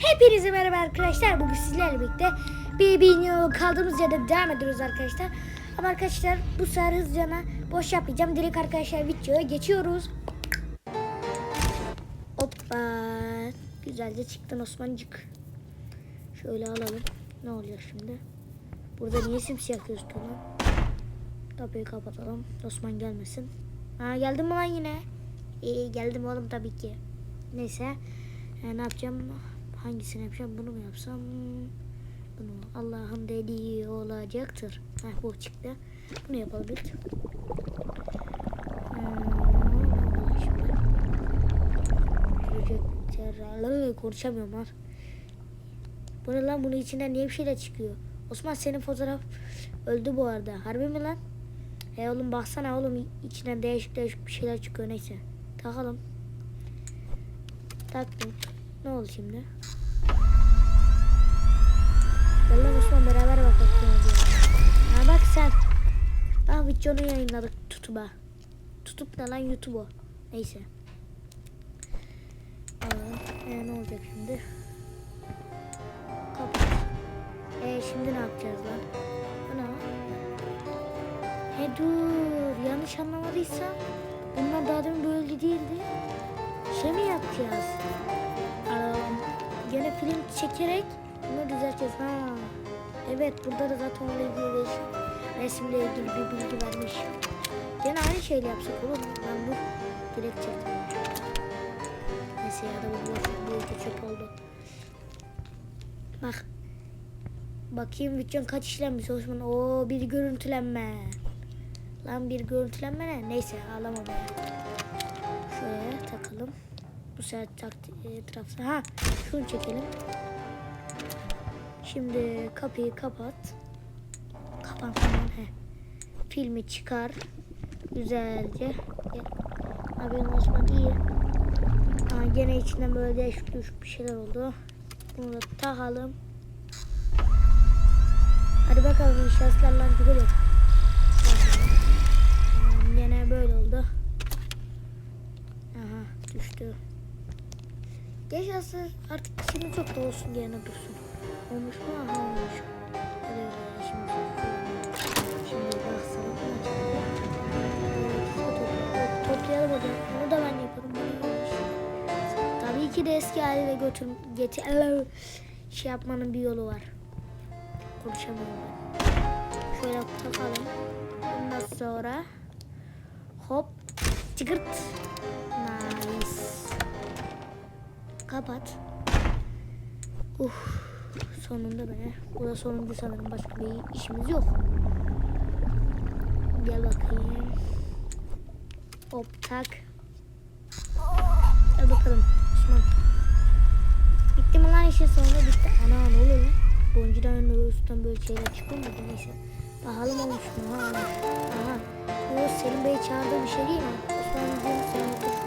Hepinize merhaba arkadaşlar. Bugün sizlerle birlikte bir video kaldığımız yerden devam ediyoruz arkadaşlar. Ama arkadaşlar bu sefer hızlıca boş yapmayacağım. Direkt arkadaşlar videoya geçiyoruz. Hoppa. Güzelce çıktın Osmancık. Şöyle alalım. Ne oluyor şimdi? Burada niye simsiyah gözüküyor lan? Kapıyı kapatalım. Osman gelmesin. Ha geldim mi lan yine? İyi geldim oğlum tabii ki. Neyse. E, ne yapacağım? Hangisini yapacağım? Bunu mu yapsam? Bunu. Allah'ın dediği olacaktır. Heh, bu çıktı. Bunu yapalım bir. Hmm, konuşamıyorum lan. Bu ne lan? Bunun içinden niye bir şeyler çıkıyor? Osman senin fotoğraf öldü bu arada. Harbi mi lan? He oğlum baksana oğlum içinden değişik değişik bir şeyler çıkıyor neyse. Takalım. Taktım. Ne oldu şimdi? Gel Osman beraber bakalım. Ha bak sen. Ah videonu yayınladık YouTube'a. Tutup ne lan YouTube'u. Neyse. Aa, e, ne olacak şimdi? Kapat. E şimdi ne yapacağız lan? Ana. He dur. Yanlış anlamadıysam bunlar daha demin böyle değildi. Şey mi yapacağız? Gene film çekerek bunu düzelteceğiz. Ha. Evet burada da zaten onunla ilgili resimle ilgili bir bilgi vermiş. Gene aynı şeyle yapsak olur mu? Ben dur direkt çektim. Neyse ya da bu boş bir çöp oldu. Bak. Bakayım videon kaç işlenmiş Osman. Oo bir görüntülenme. Lan bir görüntülenme ne? Neyse ağlama be. Şöyle takalım. Bu sefer taktı etrafta. Ha şunu çekelim. Şimdi kapıyı kapat. Kapan kapan he. Filmi çıkar. Güzelce. Abi Osman iyi. Ha, gene içinden böyle değişik değişik bir şeyler oldu. Bunu da takalım. Hadi bakalım inşaatlar lan gidelim. Tamam, Gene böyle oldu. Aha düştü. Yaşası artık şimdi çok da olsun gene dursun. Olmuş mu? Aha olmuş. Hadi bakalım şimdi. Şimdi baksana. Toplayalım hadi. Onu da ben yaparım. Bunu. Tabii ki de eski haline götür getir şey yapmanın bir yolu var. Konuşamıyorum. Şöyle takalım. Ondan sonra hop çıkırt. Nice. Kapat. Uf, sonunda be. Bu da sonuncu sanırım. Başka bir işimiz yok. Gel bakayım. Hop tak. Gel bakalım. Osman. Bitti mi lan işin sonunda bitti. Ana ne oluyor lan? Bu önceden üstten böyle şeyler çıkıyor muydu neyse. Bakalım olmuş mu? Ha. Aha. Bu Selim Bey çağırdığı bir şey değil mi? Osman bizim sen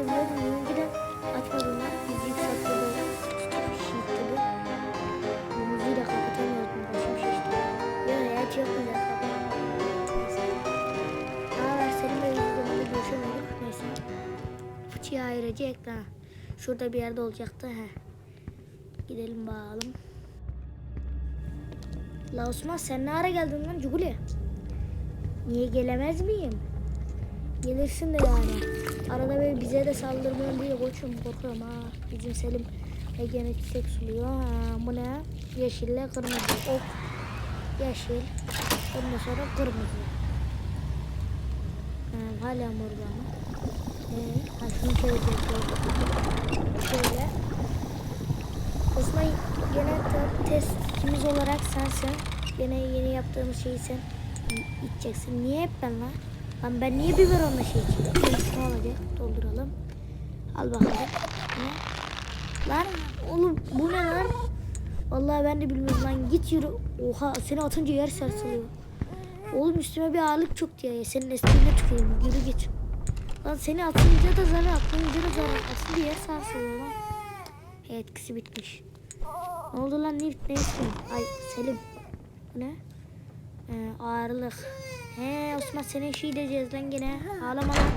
açamıyordum. Niye önceden açmadım lan? Müziği sakladı. Tutup şiitledi. Bu müziği de kapatamıyordum. Başım şişti. Ya ya hiç. Neyse. Aa ben Selim Bey'le zamanında görüşemedik. Neyse. Fıçıya ayıracak ha. Şurada bir yerde olacaktı. He. Gidelim bakalım. La Osman sen ne ara geldin lan Cuguli? Niye gelemez miyim? Gelirsin de yani. Arada böyle bize de saldırmıyor diye koçum korkuyorum ha. Bizim Selim Ege'ne çiçek suluyor. Ha, bu ne? Yeşille kırmızı. Ok. Yeşil. Ondan sonra kırmızı. Ha, hala mor bu ama. Ee, ha şunu çevireceğiz. Şöyle. Osman gene te- testimiz olarak sensin. Gene yeni yaptığımız şeyi sen içeceksin. Niye hep ben lan? Lan ben niye biberonla şey içiyorum? Ne olacak? Dolduralım. Al bakalım. Lan oğlum bu ne lan? Vallahi ben de bilmiyorum lan git yürü. Oha seni atınca yer sarsılıyor. Oğlum üstüme bir ağırlık çöktü ya. Senin eskiğine tüküreyim. Yürü git. Lan seni atınca da zarar, atınca da zarar. Aslında yer sarsılıyor lan. Etkisi bitmiş. Ne oldu lan ne, ne istiyorsun? Ay Selim. Ne? Ee, ağırlık. He Osman senin şey diyeceğiz lan gene. Ağlama lan.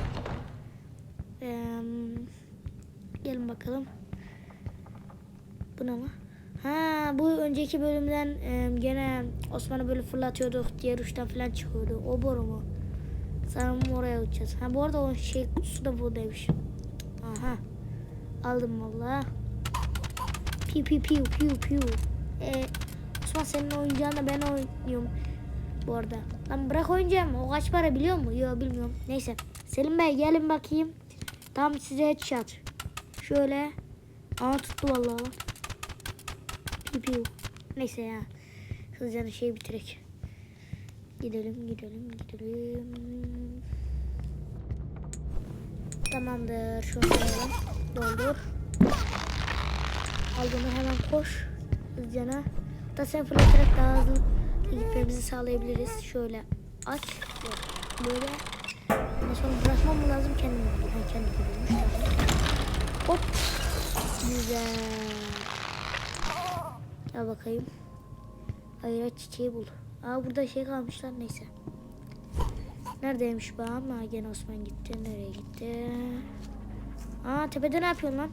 Ee, gelin bakalım. Bu ne mı? Ha bu önceki bölümden e, gene Osman'ı böyle fırlatıyorduk. Diğer uçtan falan çıkıyordu. O boru mu? Sanırım oraya uçacağız. Ha bu arada o şey kutusu da buradaymış. Aha. Aldım valla. Piu piu piu piu piu. Ee, Osman senin oyuncağınla ben oynuyorum. Bu arada. Lan bırak oynayacağım. O kaç para biliyor musun? Yok bilmiyorum. Neyse. Selim Bey gelin bakayım. Tam size headshot. Şöyle. Aa tuttu vallahi lan. Piu piu. Neyse ya. Hızlıca şey bitirek. Gidelim gidelim gidelim. Tamamdır. Şunu koyalım. Doldur. Aldığını hemen koş. Hızlıca. Da sen fırlatarak daha hızlı gitmemizi sağlayabiliriz. Şöyle aç. Böyle. Ondan sonra bırakmam mı lazım kendim yapayım. Ha, kendi. Tamam. Hop. Güzel. Gel bakayım. Hayır çiçeği bul. Aa burada şey kalmışlar neyse. Neredeymiş bu ama gene Osman gitti. Nereye gitti? Aa tepede ne yapıyorsun lan?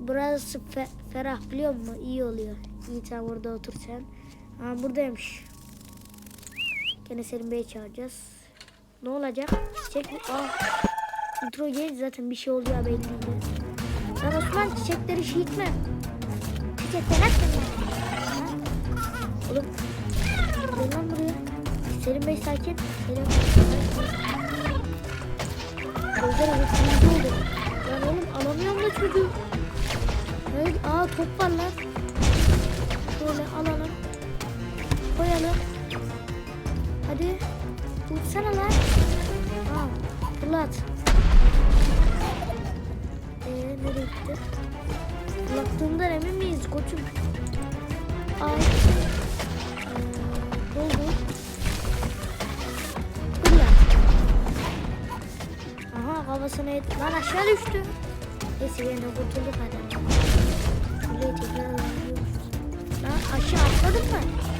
Burası fe- ferah biliyor musun? İyi oluyor. İyi tamam orada otur sen. Aa buradaymış. Gene Selim Bey'i çağıracağız. Ne olacak? Çiçek mi? Aa. Intro gelince zaten bir şey oluyor belli değil. Lan Osman çiçekleri şiitme. Çiçekleri atma. Ha? Oğlum. Gel lan buraya. Selim Bey sakin. Selim Gözler hızlı oldu. Lan oğlum alamıyorum da çocuğu. Evet, aa top var lan. Şöyle alalım. Koyalım. Hadi. Uçsana lan. Aa, fırlat. Ee, nereye gitti? Fırlattığımdan emin miyiz koçum? Ay. Ee. Aha kafasına et. Lan aşağı düştü. Neyse yine kurtulduk hadi. Buraya tekrar. Lan aşağı atladın mı?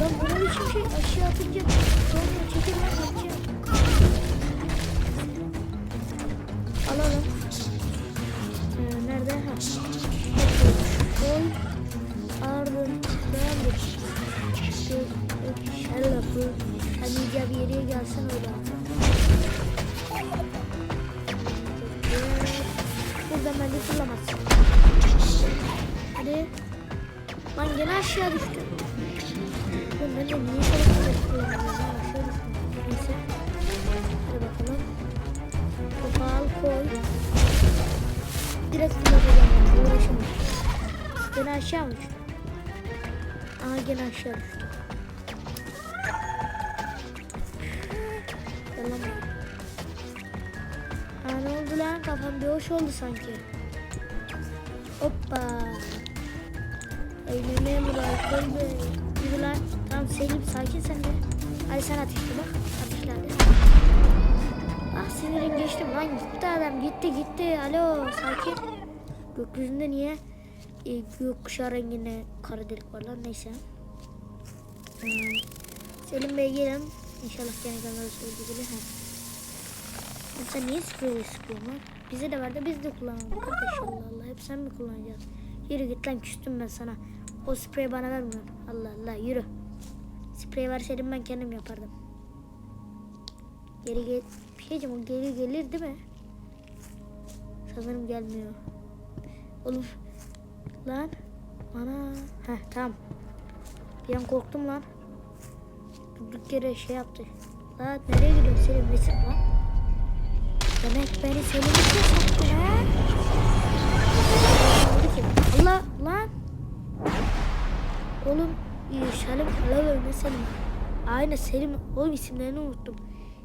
Lan bu ne biçim şey aşağı atınca sonra çekil lan atacağım. Alalım. Ee, nerede? Ha. Koy. Ardından Şerlafı. Hani iyice bir yere gelsen öyle. Buradan bence fırlamazsın. Hadi. Lan gene aşağı düştü. Oğlum ben de niye kadar fırlamıyorum ya? Aşağı düştüm. Neyse. Hadi bakalım. Topu al koy. Direkt fırlatacağım. yani, Uğraşamam. Gene aşağı mı? Aha gene aşağı düştü. Gel lan buraya. Ha ne oldu lan? Kafam bir hoş oldu sanki. Hoppa. Memur alkol be. Yürü lan. Tamam Selim sakin sen de. Hadi sen ateşle bak. Ateşle hadi. Ah sinirim geçtim lan gitti adam gitti gitti. Alo sakin. Gökyüzünde niye e, gökkuşağı renginde kara delik var lan neyse. Hmm. Selim Bey gelin. İnşallah gene kanal söylediği Sen niye spreyi sıkıyorsun lan? Bize de ver de biz de kullanalım. Kardeş Allah Allah. Hep sen mi kullanacaksın? Yürü git lan küstüm ben sana. O spreyi bana vermiyorsun. Allah Allah yürü. Sprey verseydim ben kendim yapardım. Geri gel... Bir şey o geri gelir değil mi? Sanırım gelmiyor. Oğlum. Lan. Ana. Heh tamam. Bir an korktum lan. Durduk yere şey yaptı. Lan nereye gidiyorsun Selim? Nesin lan? Demek beni Selim'e sattı ha? Allah lan. Oğlum Selim hala ölme Selim. Aynen Selim. Oğlum isimlerini unuttum.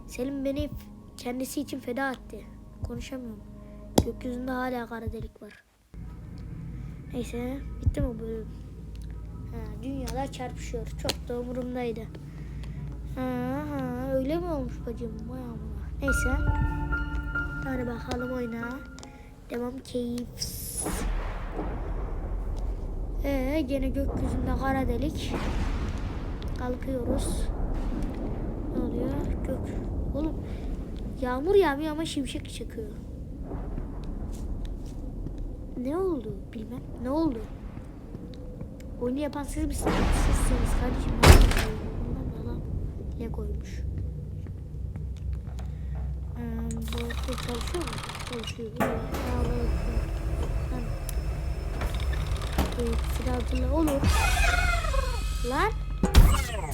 Selim beni kendisi için feda etti. Konuşamıyorum. Gökyüzünde hala kara delik var. Neyse bitti mi bölüm? Ha, dünyalar çarpışıyor. Çok da umurumdaydı. Ha, ha, öyle mi olmuş bacım? Vay. Neyse. Hadi bakalım oyna. Devam keyif. Ee, gene gökyüzünde kara delik. Kalkıyoruz. Ne oluyor? Gök. Oğlum Yağmur yağmıyor ama şimşek çakıyor. Ne oldu? Bilmem. Ne oldu? Oyunu yapan siz misiniz? Sizsiniz kardeşim. Bundan yalan koymuş? Ee, bu çalışıyor mu? Çalışıyor. Evet. Lan.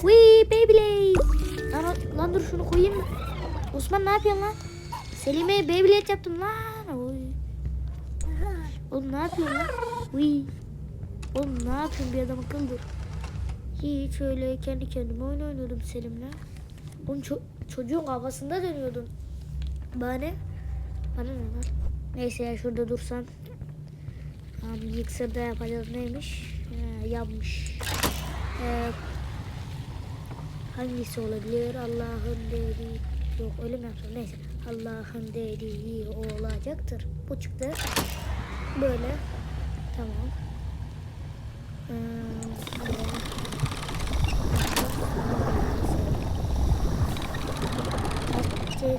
Wee Beyblade. Lan, lan dur şunu koyayım. Osman ne yapıyorsun lan? Selim'e Beyblade yaptım lan. Oy. Oğlum ne yapıyorsun lan? Wee. Oğlum ne yapıyorsun bir adam akıllı? Hiç öyle kendi kendime oyun oynuyordum Selim'le. Onun ço- çocuğun kafasında dönüyordum. Bana ne? Bana ne lan? Neyse ya şurada dursan. Tamam Yıksır'da yapacağız neymiş? Ha, yapmış. Ee, hangisi olabilir? Allah'ın dediği. Yok öyle mi? Neyse. Allah'ın dediği olacaktır. Bu çıktı. Böyle. Tamam. Ee,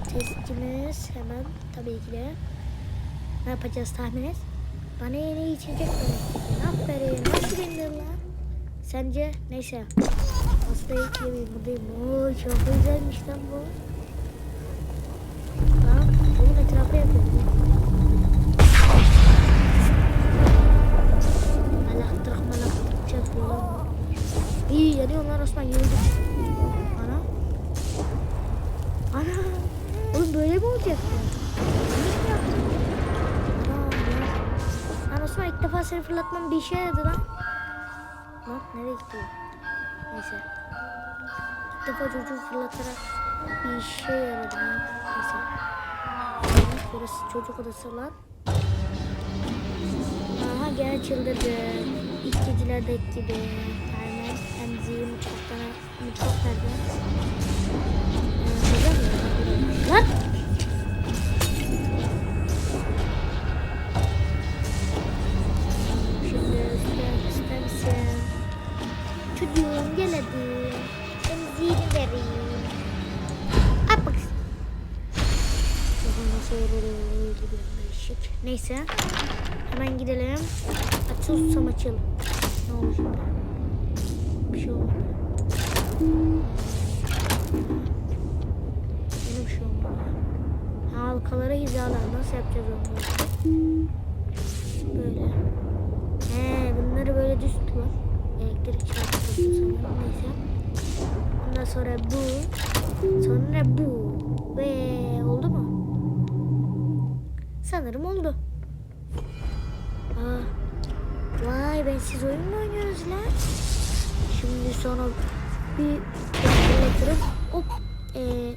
testimiz hemen tabii ki de ne yapacağız tahmin et? Bana yeni içecek öğretti. Aferin. Nasıl indin lan? Sence neyse. Hastayı yemeyeyim buradayım. Oo çok güzelmiş lan bu. Tamam. Bunun etrafı yapıyorum. Malaktırk malaktırk çakıyor lan. İyi yanıyor lan Osman yürüdük. Ana. Ana. Oğlum böyle mi olacak? Mı yaptın? Osman ilk defa seni fırlatmam bir işe yaradı lan. Lan nereye gitti? Neyse. İlk defa çocuğu fırlatarak bir işe yaradı lan. Neyse. Burası çocuk odası lan. Aha gene çıldırdı. İlk gecilerdeki gibi. Termen, emzi, mutfaktan, mutfak nerede? Ee? Lan! Hadi. Emziğini vereyim. At bak. Nasıl olur gibi. Neyse. Hemen gidelim. Açılsam açalım. Ne olur? Bir şey olmadı. Benim bir şey olmadı. Halkaları hizalar. Nasıl yapacağız onları? Böyle. He, bunları böyle düz tut lan. Elektrik çarptı sanırım. Neyse. Ondan sonra bu. Sonra bu. Ve oldu mu? Sanırım oldu. Aa, vay ben siz oyun mu oynuyorsunuz lan? Şimdi sonra bir fırlatırım. Hop. Ee,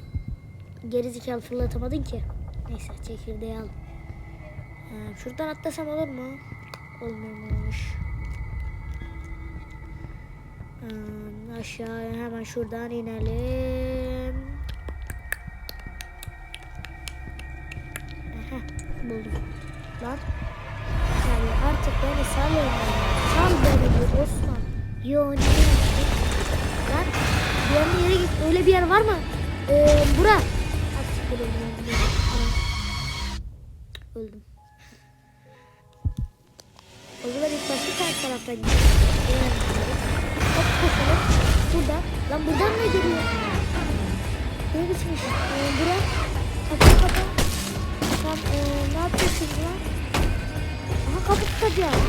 gerizekalı fırlatamadın ki. Neyse çekirdeği al. Ha, şuradan atlasam olur mu? Olmuyormuş. Hmm, aşağıya hemen şuradan inelim. Aha, buldum. Lan. Yani artık beni sal ya. Sal beni bir Osman. Yo ne? Lan bir yere git. Öyle bir yer var mı? Ee, bura. Artık öldüm. Öldüm. O zaman ilk başta ters taraftan gidiyor. Hop koşalım. Buradan. Lan buradan ne geliyor? Neredesin? Ee, bura. Kapı kapı. Tamam ee, ne yapıyorsun lan? Aha kapı tutacağım.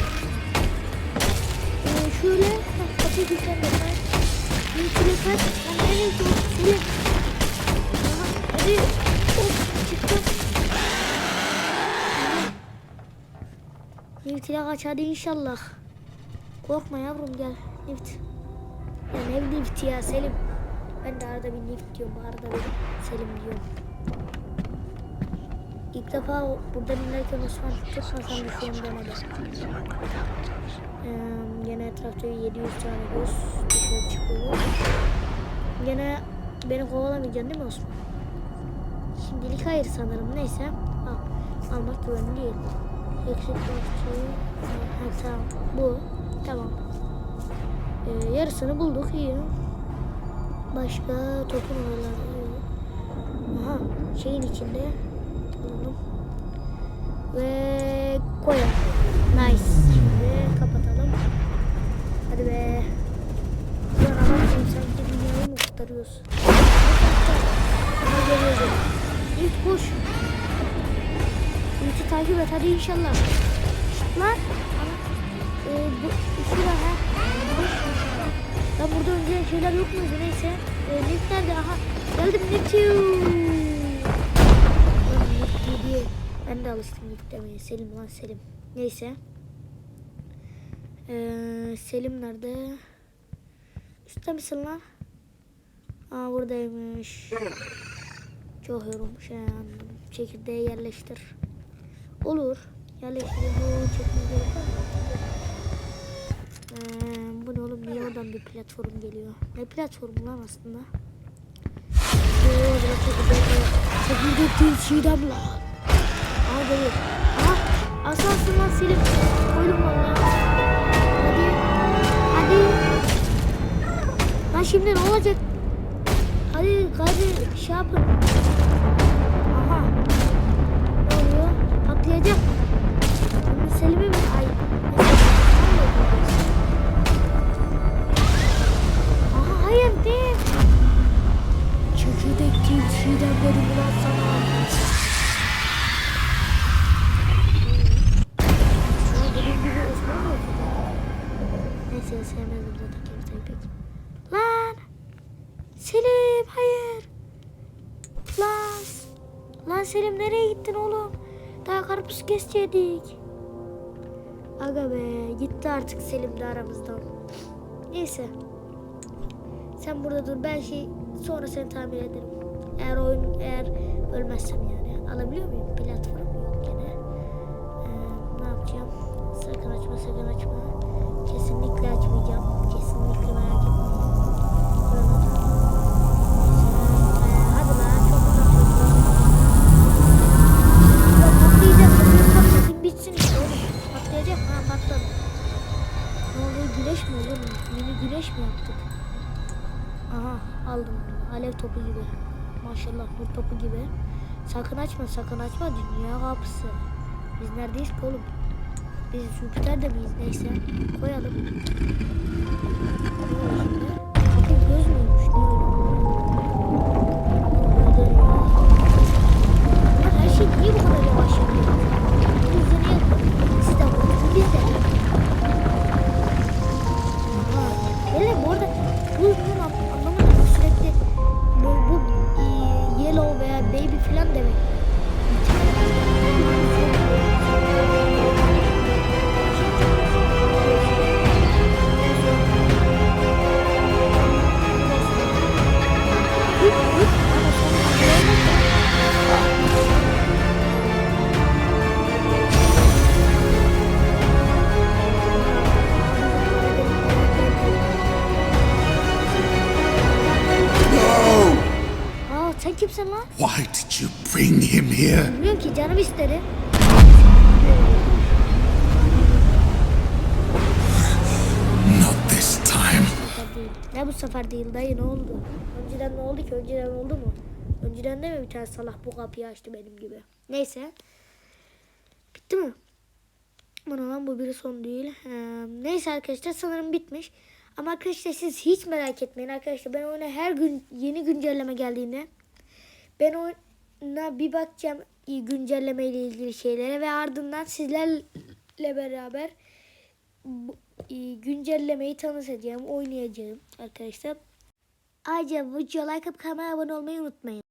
Ee, şöyle. Hah, kapıyı kilitledim ben. Bir şuraya kaç. Lan nereye gidiyorsun? Şuraya. Aha hadi. Hop çıktım. Nifti'yle kaç hadi inşallah. Korkma yavrum gel. Nift. Ya ne Nift ya Selim. Ben de arada bir Nift diyorum. Arada bir Selim diyorum. İlk defa buradan inerken Osman tutmasam düşüyorum demedi. Ee, gene etrafta 700 tane göz dışarı çıkıyor. Gene beni kovalamayacaksın değil mi Osman? Şimdilik hayır sanırım. Neyse. Al. Almak güvenli değil. Eksik parçayı. Ha, tamam. Bu. Tamam. Ee, yarısını bulduk. iyi. Başka topun oralarda yok. Aha şeyin içinde. Alalım. Ve koyalım. Nice. Şimdi kapatalım. Hadi be. Ulan abartmayın sanki dünyayı mı kurtarıyoruz? Aha geliyor geliyor. İlk koş. İlki takip et hadi inşallah. Lan. Ee, bu şura ha. Ya burada önce şeyler yok muydu neyse. Ee, Nick nerede? Aha geldim diye. Ben de alıştım Nick demeye. Selim lan Selim. Neyse. Ee, Selim nerede? Üstte misin lan? Aa buradaymış. Çok yorulmuş yani. Çekirdeği yerleştir. Olur. Yerleştir. Bu gerek var mı? Ee? Niye oradan bir platform geliyor? Ne platformu lan aslında? Değil Çiğdem lan. Aa geliyor. Aa asansın Selim. Koydum valla. Hadi. Hadi. Lan şimdi ne olacak? Hadi hadi şey yapın. Karpuz kesecektik. Aga be gitti artık Selim de aramızdan. Neyse. Sen burada dur ben şey sonra seni tamir ederim. Eğer oyun eğer ölmezsem yani. Alabiliyor muyum? Platform yok gene. Ee, ne yapacağım? Sakın açma sakın açma. Kesinlikle açmayacağım. Kesinlikle merak etmeyin. Patladı. Ne oluyor? Güneş mi olur mu? Mini güneş mi yaptık? Aha aldım. Alev topu gibi. Maşallah nur topu gibi. Sakın açma sakın açma dünya kapısı. Biz neredeyiz ki oğlum? Biz Jüpiter'de miyiz neyse. Koyalım. Kapı göz? Ne öyle? Her şey niye bu kadar yavaş yapıyor? Biz de niye? Sefer değil ne oldu? Önceden ne oldu ki? Önceden oldu mu? Önceden de mi bir tane salak bu kapıyı açtı benim gibi? Neyse. Bitti mi? Bana lan bu biri son değil. Ee, neyse arkadaşlar sanırım bitmiş. Ama arkadaşlar siz hiç merak etmeyin arkadaşlar. Ben oyuna her gün yeni güncelleme geldiğinde ben oyuna bir bakacağım güncelleme ile ilgili şeylere ve ardından sizlerle beraber güncellemeyi tanıtacağım, oynayacağım arkadaşlar. Ayrıca videoya like atıp kanala abone olmayı unutmayın.